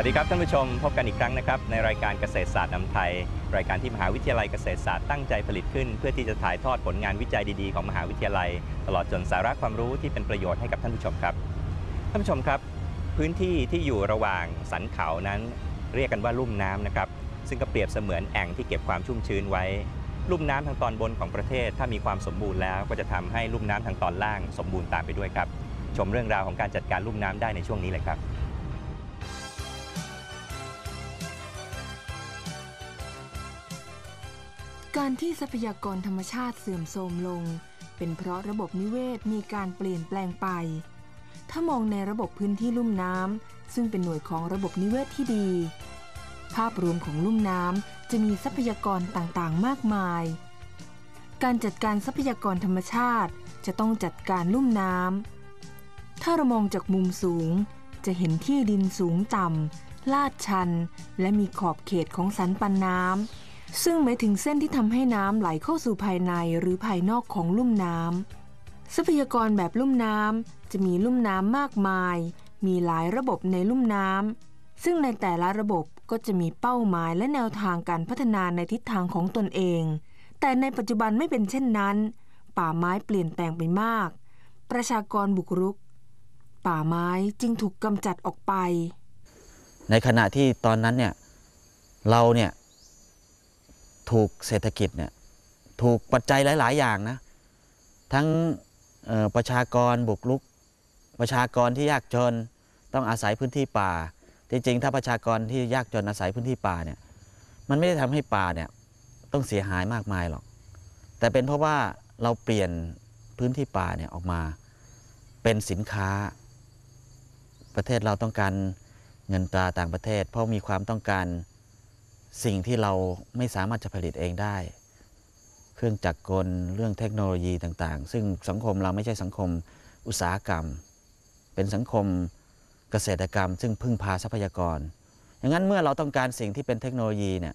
วัสดีครับท่านผู้ชมพบกันอีกครั้งนะครับในรายการเกษตรศาสตร์นำไทย รายการที่มหาวิทยาลัยเกษตรศาสตร์ตั้งใจผลิตขึ้น เพื่อที่จะถ่ายทอดผลงานวิจัยดีๆของมหาวิทยาลัย ตลอดจนสาระความรู้ที่เป็นประโยชน์ให้กับท่านผู้ชมครับ ท่านผู้ชมครับ พื้นที่ที่อยู่ระหว่างสันเขานั้น เรียกกันว่าลุ่มน้ำนะครับซึ่งก็เปรียบเสมือนแอ่งที่เก็บความชุ่มชื้นไว้ ลุ่มน้ำทางตอนบนของประเทศ ถ้ามีความสมบูรณ์แล้วก็จะทำให้ลุ่มน้ำทางตอนล่าง สมบูรณ์ตามไปด้วยครับชมเรื่องราวของการจัดการลุ่มน้ำได้ในช่วงนี้เลยครับ การที่ทรัพยากรธรรมชาติเสื่อมโทรมลง เป็นเพราะระบบนิเวศมีการเปลี่ยนแปลงไป ถ้ามองในระบบพื้นที่ลุ่มน้ำซึ่งเป็นหน่วยของระบบนิเวศที่ดี ภาพรวมของลุ่มน้ำจะมีทรัพยากรต่างๆ มากมาย การจัดการทรัพยากรธรรมชาติจะต้องจัดการลุ่มน้ำถ้าเรามองจากมุมสูง จะเห็นที่ดินสูงต่ำลาดชัน และมีขอบเขตของสันปันน้ำ ซึ่งหมายถึงเส้นที่ทำให้น้ำไหลเข้าสู่ภายในหรือภายนอกของลุ่มน้ำทรัพยากรแบบลุ่มน้ำจะมีลุ่มน้ำมากมาย มีหลายระบบในลุ่มน้ำซึ่งในแต่ละระบบก็จะมีเป้าหมายและแนวทางการพัฒนาในทิศทางของตนเอง แต่ในปัจจุบันไม่เป็นเช่นนั้น ป่าไม้เปลี่ยนแปลงไปมาก ประชากรบุกรุก ป่าไม้จึงถูกกำจัดออกไป ในขณะที่ตอนนั้นเนี่ยเราเนี่ย ถูกเศรษฐกิจเนี่ยถูกปัจจัยหลาย ๆ อย่างนะ ทั้งประชากรบุกรุก ประชากรที่ยากจนต้องอาศัยพื้นที่ป่า จริง ๆ ถ้าประชากรที่ยากจนอาศัยพื้นที่ป่าเนี่ยมันไม่ได้ทำให้ป่าเนี่ยต้องเสียหายมากมายหรอก แต่เป็นเพราะว่าเราเปลี่ยนพื้นที่ป่าเนี่ยออกมาเป็นสินค้า ประเทศเราต้องการเงินตราต่างประเทศ เพราะมีความต้องการ สิ่งที่เราไม่สามารถจะผลิตเองได้ เครื่องจักรกลเรื่องเทคโนโลยีต่างๆ ซึ่งสังคมเราไม่ใช่สังคมอุตสาหกรรม เป็นสังคมเกษตรกรรม ซึ่งพึ่งพาทรัพยากรอย่างนั้นเมื่อเราต้องการสิ่งที่เป็นเทคโนโลยีเนี่ย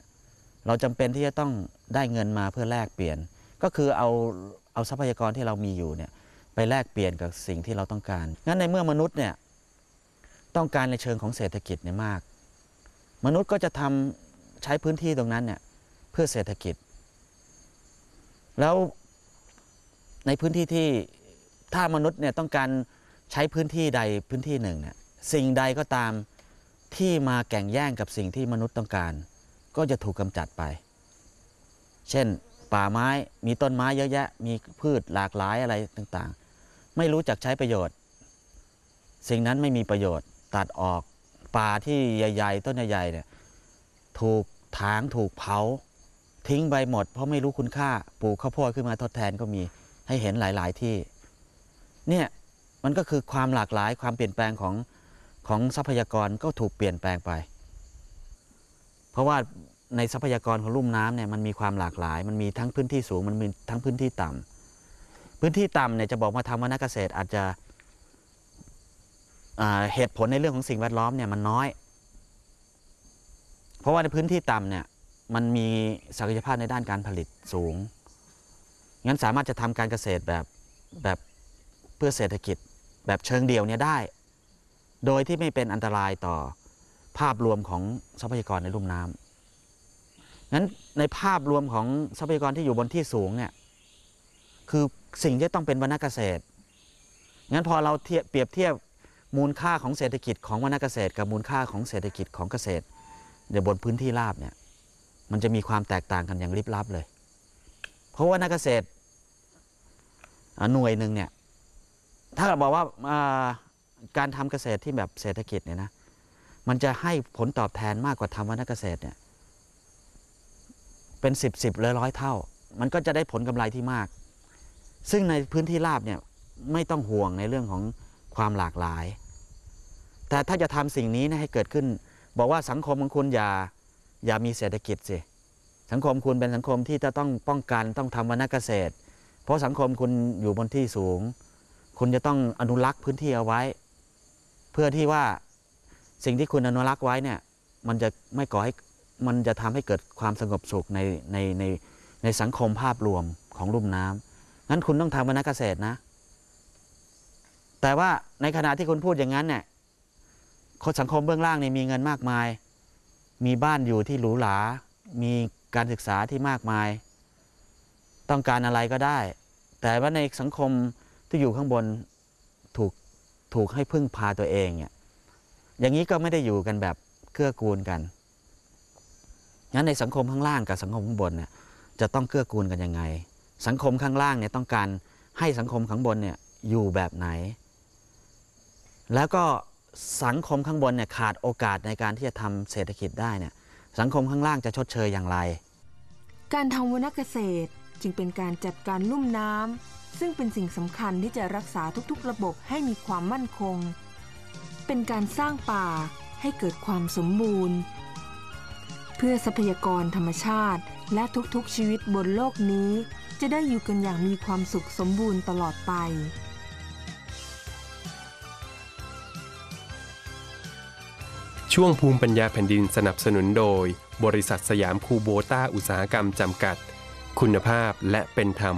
เราจำเป็นที่จะต้องได้เงินมาเพื่อแลกเปลี่ยน ก็คือเอาเอาทรัพยากรที่เรามีอยู่เนี่ยไปแลกเปลี่ยนกับสิ่งที่เราต้องการ งั้นในเมื่อมนุษย์เนี่ยต้องการในเชิงของเศรษฐกิจเนี่ยมาก มนุษย์ก็จะทำ ใช้พื้นที่ตรงนั้นเนี่ยเพื่อเศรษฐกิจ แล้วในพื้นที่ที่ถ้ามนุษย์เนี่ยต้องการใช้พื้นที่ใดพื้นที่หนึ่งเนี่ยสิ่งใดก็ตามที่มาแข่งแย่งกับสิ่งที่มนุษย์ต้องการ ก็จะถูกกำจัดไป เช่น ป่าไม้มีต้นไม้เยอะแยะ มีพืชหลากหลายอะไรต่างๆ ไม่รู้จักใช้ประโยชน์ สิ่งนั้นไม่มีประโยชน์ตัดออกป่าที่ใหญ่ ๆ ต้นใหญ่ๆเนี่ยถูก ถางถูกเผา ทิ้งไปหมด เพราะไม่รู้คุณค่าปลูกข้าวโพดขึ้นมาทดแทนก็มีให้เห็นหลาย ๆ ที่ เนี่ยมันก็คือความหลากหลายความเปลี่ยนแปลงของของทรัพยากรก็ถูกเปลี่ยนแปลงไป เพราะว่าในทรัพยากรของลุ่มน้ำเนี่ยมันมีความหลากหลาย มันมีทั้งพื้นที่สูงมันมีทั้งพื้นที่ต่ำพื้นที่ต่ำเนี่ยจะบอกมาทำวนาเกษตรอาจจะเหตุผลในเรื่องของสิ่งแวดล้อมเนี่ยมันน้อย เพราะว่าในพื้นที่ต่ำเนี่ยมันมีศักยภาพในด้านการผลิตสูง งั้นสามารถจะทำการเกษตรแบบแบบเพื่อเศรษฐกิจแบบเชิงเดี่ยวเนี่ยได้ โดยที่ไม่เป็นอันตรายต่อภาพรวมของทรัพยากรในลุ่มน้ำงั้นในภาพรวมของทรัพยากรที่อยู่บนที่สูงเนี่ยคือสิ่งที่ต้องเป็นวรรณเกษตร งั้นพอเราเทียบเปรียบเทียบมูลค่าของเศรษฐกิจของวรรณเกษตร กับมูลค่าของเศรษฐกิจของเกษตร เดี๋ยวบนพื้นที่ราบเนี่ย มันจะมีความแตกต่างกันอย่างลิบลับเลย เพราะว่านักเกษตรหน่วยหนึ่งเนี่ย ถ้าเราบอกว่าาการทำเกษตรที่แบบเศรษฐกิจเนี่ยนะ มันจะให้ผลตอบแทนมากกว่าทำวรรณเกษตรเนี่ย เป็นสิบสิบเลยร้อยเท่า มันก็จะได้ผลกำไรที่มาก ซึ่งในพื้นที่ราบเนี่ยไม่ต้องห่วงในเรื่องของความหลากหลาย แต่ถ้าจะทำสิ่งนี้นะให้เกิดขึ้น บอกว่าสังคมของคุณอย่าอย่ามีเศรษฐกิจสิสังคมคุณเป็นสังคมที่จะต้องป้องกันต้องทำวรรณเกษตร เพราะสังคมคุณอยู่บนที่สูง คุณจะต้องอนุรักษ์พื้นที่เอาไว้ เพื่อที่ว่าสิ่งที่คุณอนุรักษ์ไว้เนี่ยมันจะไม่ก่อให้มันจะทำให้เกิดความสงบสุขในในในในสังคมภาพรวมของลุ่มน้ำงั้นคุณต้องทำวรรณเกษตรนะ แต่ว่าในขณะที่คุณพูดอย่างนั้นเนี่ย คนสังคมเบื้องล่างนี่มีเงินมากมาย มีบ้านอยู่ที่หรูหรา มีการศึกษาที่มากมาย ต้องการอะไรก็ได้ แต่ว่าในสังคมที่อยู่ข้างบนถูกถูกให้พึ่งพาตัวเองเนี่ยอย่างนี้ก็ไม่ได้อยู่กันแบบเกื้อกูลกัน งั้นในสังคมข้างล่างกับสังคมข้างบนเนี่ยจะต้องเกื้อกูลกันยังไง สังคมข้างล่างเนี่ยต้องการให้สังคมข้างบนเนี่ยอยู่แบบไหน แล้วก็ สังคมข้างบนเนี่ยขาดโอกาสในการที่จะทำเศรษฐกิจได้เนี่ยสังคมข้างล่างจะชดเชยอย่างไร การทำวรรณเกษตรจึงเป็นการจัดการลุ่มน้ำซึ่งเป็นสิ่งสำคัญที่จะรักษาทุกๆ ระบบให้มีความมั่นคง เป็นการสร้างป่าให้เกิดความสมบูรณ์ เพื่อทรัพยากรธรรมชาติ และทุกๆชีวิตบนโลกนี้ จะได้อยู่กันอย่างมีความสุขสมบูรณ์ตลอดไป ช่วงภูมิปัญญาแผ่นดินสนับสนุนโดย บริษัทสยามคูโบต้าอุตสาหกรรมจำกัด คุณภาพและเป็นธรรม